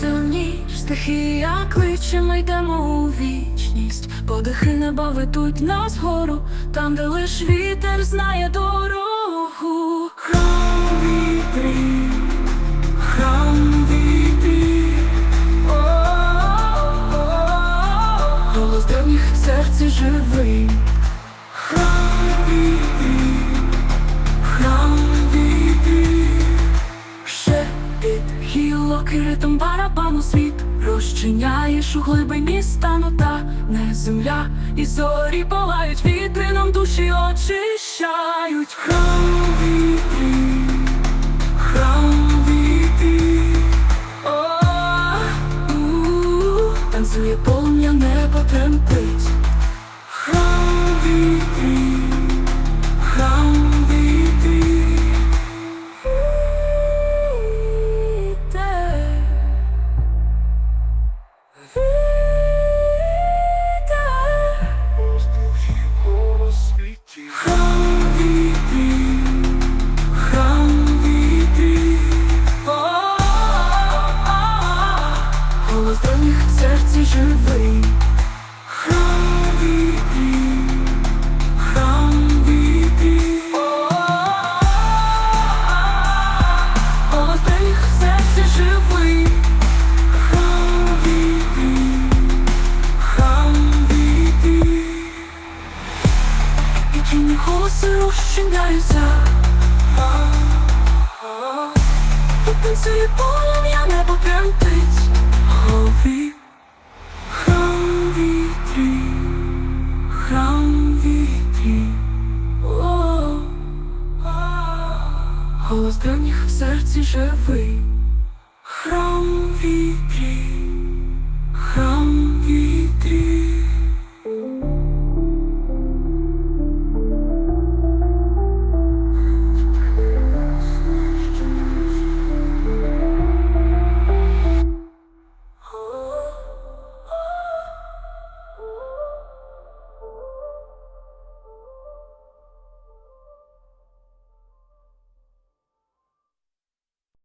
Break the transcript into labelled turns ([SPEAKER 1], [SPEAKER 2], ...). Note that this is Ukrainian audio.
[SPEAKER 1] сильніш, стихія кличе, ми йдемо у вічність. Подихи неба ведуть нас гору, там, де лиш вітер знає дорогу. І ритм барабану світ. Розчиняєш у глибині стану та не земля І зорі палають вітрином душі очищають. Храм вітрів, храм вітрів О-у-у. Танцює полум'я, небо тремтить І тіні голоси розчиняються. Танцює полум'я, небо тремтить. Голові. Храм вітрів, храм вітрів. О, Голос древніх в серці живий. Храм вітрів, храм